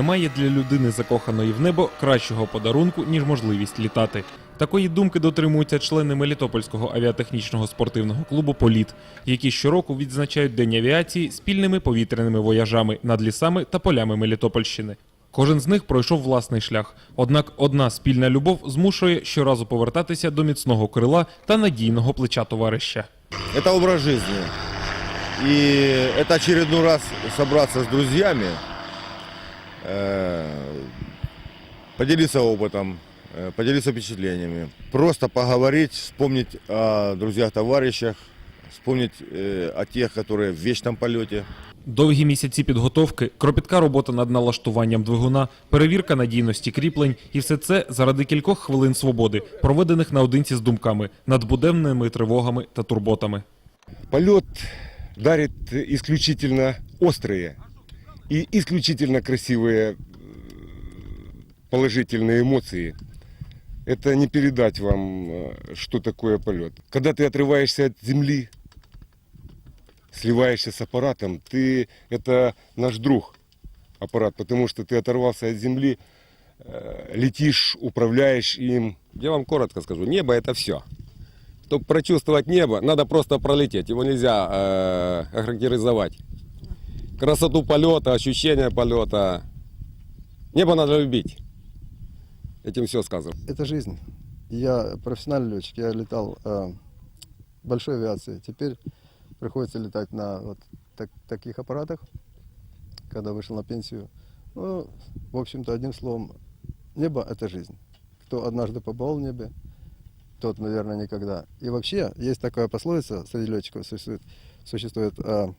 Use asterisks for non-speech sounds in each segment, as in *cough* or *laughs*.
немає для людини, закоханої в небо, кращого подарунку, ніж можливість літати. Такої думки дотримуються члени Мелітопольського авіатехнічного спортивного клубу Політ, які щороку відзначають День авіації спільними повітряними вояжами над лісами та полями Мелітопольщини. Кожен з них пройшов власний шлях. Однак одна спільна любов змушує щоразу повертатися до міцного крила та надійного плеча товариша. Это образ жизни. И это очередной раз собраться с друзьями, э, поделиться опытом, э, поделиться впечатлениями. Просто поговорить, вспомнить о друзьях-товарищах, вспомнить э, о тех, которые в вечном полете. Довгі місяці підготовки, кропітка робота над налаштуванням двигуна, перевірка надійності кріплень і все це заради кількох хвилин свободи, проведених наодинці з думками, над буденними тривогами та турботами. Полет дарит исключительно острые и исключительно красивые э, положительные эмоции. Это не передать вам, э, что такое полет. Когда ты отрываешься от земли, сливаешься с аппаратом, ты это наш друг аппарат, потому что ты оторвался от земли, э, летишь, управляешь им, Я вам коротко скажу, небо это все. Чтобы прочувствовать небо, надо просто пролететь. Его нельзя э, охарактеризовать. Красоту полета, ощущение полета. Небо надо любить. Этим все сказано. Это жизнь. Я профессиональный летчик, я летал э, большой авиации. Теперь приходится летать на вот так- таких аппаратах, когда вышел на пенсию. Ну, в общем-то, одним словом, небо – это жизнь. Кто однажды побывал в небе, тот, наверное, никогда. И вообще, есть такая пословица среди летчиков, существует, существует э,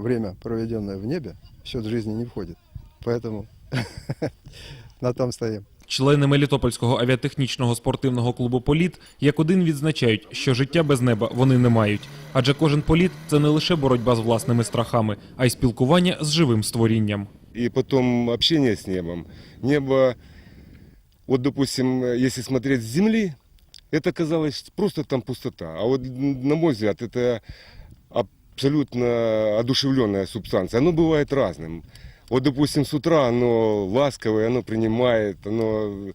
время, проведенное в небе, в счет жизни не входит. Поэтому *laughs* на том стоим. Члени Мелітопольського авіатехнічного спортивного клубу Політ як один відзначають, що життя без неба вони не мають. Адже кожен політ це не лише боротьба з власними страхами, а й спілкування з живим створінням. и потом общение с небом. Небо, вот, допустим, если смотреть с земли, это казалось просто там пустота. А вот, на мой взгляд, это абсолютно одушевленная субстанция. Оно бывает разным. Вот, допустим, с утра оно ласковое, оно принимает, оно...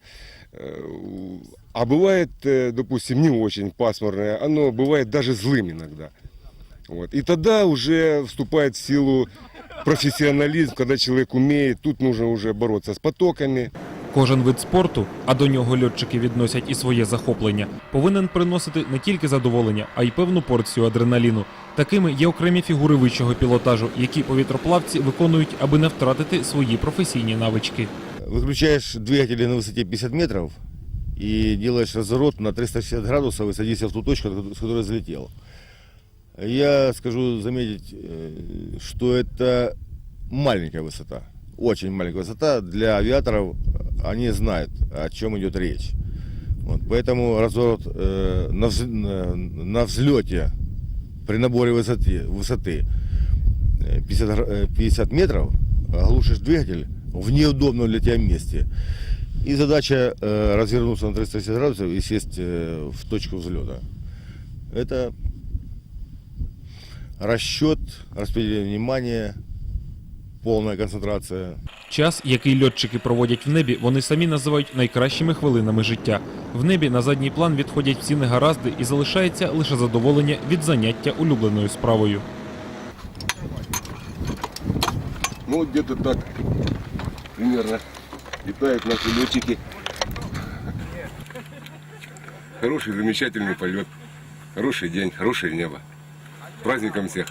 э, А бывает, э, допустим, не очень пасмурное, оно бывает даже злым иногда. Вот. И тогда уже вступает в силу профессионализм, когда человек умеет, тут нужно уже бороться с потоками. Кожен вид спорту, а до нього льотчики відносять і своє захоплення, повинен приносити не тільки задоволення, а й певну порцію адреналіну. Такими є окремі фігури вищого пілотажу, які повітроплавці виконують, аби не втратити свої професійні навички. Выключаешь двигатели на высоте 50 метров и делаешь разворот на 360 градусов и садишься в ту точку, с которой залетел. Я скажу заметить, э, что это маленькая высота, Очень маленькая высота. Для авиаторов они знают, о чем идет речь. Вот, поэтому разворот э, на, вз- на- взлете при наборе высоты, высоты э, 50, гра- э, 50 метров, оглушишь двигатель в неудобном для тебя месте. И задача э, развернуться на 360 градусов и сесть э, в точку взлета. Это расчет, распределение внимания, полная концентрация. Час, який льотчики проводять в небі, вони самі називають найкращими хвилинами життя. В небі на задній план відходять всі негаразди і залишається лише задоволення від заняття улюбленою справою. Ну, где-то так примерно летают наши летчики. Хороший, замечательный полет. Хороший день, хорошее небо. Праздником всех.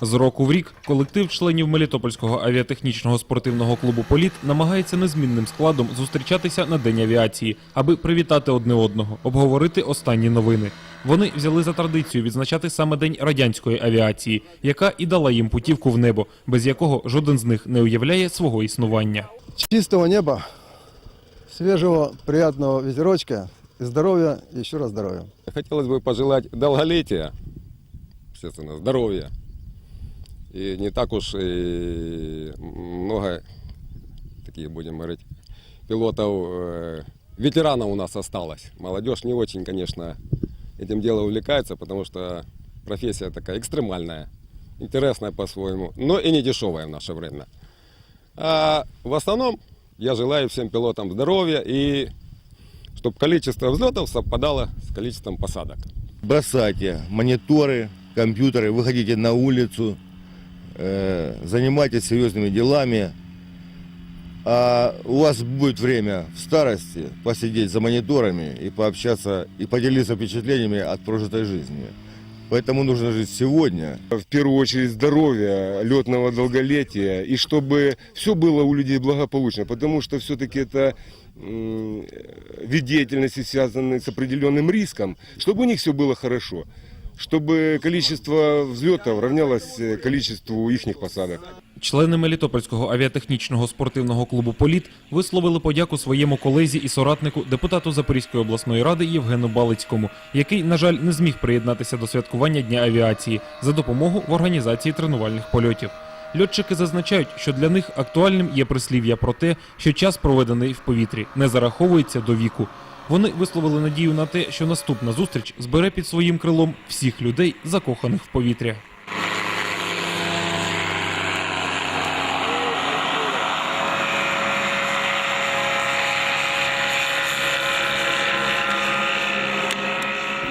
З року в рік колектив членів Мелітопольського авіатехнічного спортивного клубу Політ намагається незмінним складом зустрічатися на День авіації, аби привітати одне одного, обговорити останні новини. Вони взяли за традицію відзначати саме День радянської авіації, яка і дала їм путівку в небо, без якого жоден з них не уявляє свого існування. Чистого неба, свежего, приятного ветерочка, и здоровья, и еще раз здоровья. Хотелось бы пожелать долголетия, естественно, здоровья. И не так уж и много таких, будем говорить, пилотов, ветеранов у нас осталось. Молодежь не очень, конечно, этим делом увлекается, потому что профессия такая экстремальная, интересная по-своему, но и не дешевая в наше время. А в основном я желаю всем пилотам здоровья и чтобы количество взлетов совпадало с количеством посадок. Бросайте мониторы, компьютеры, выходите на улицу, э, занимайтесь серьезными делами. А у вас будет время в старости посидеть за мониторами и пообщаться, и поделиться впечатлениями от прожитой жизни. Поэтому нужно жить сегодня, В первую очередь здоровья, летного долголетия, и чтобы все было у людей благополучно, потому что все-таки это м, вид деятельности, связанный с определенным риском, чтобы у них все было хорошо, чтобы количество взлетов равнялось э, количеству их посадок. Члени Мелітопольського авіатехнічного спортивного клубу Політ висловили подяку своєму колезі і соратнику, депутату Запорізької обласної ради Євгену Балицькому, який, на жаль, не зміг приєднатися до святкування Дня авіації за допомогу в організації тренувальних польотів. Льотчики зазначають, що для них актуальним є прислів'я про те, що час, проведений в повітрі, не зараховується до віку. Вони висловили надію на те, що наступна зустріч збере під своїм крилом всіх людей, закоханих в повітря.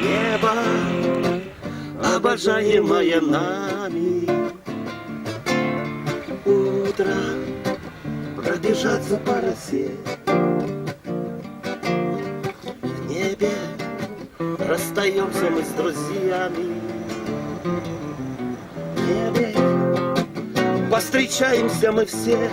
Небо, обожаемое нами, Утро пробежаться по росе. Расстаемся мы с друзьями, повстречаемся мы все,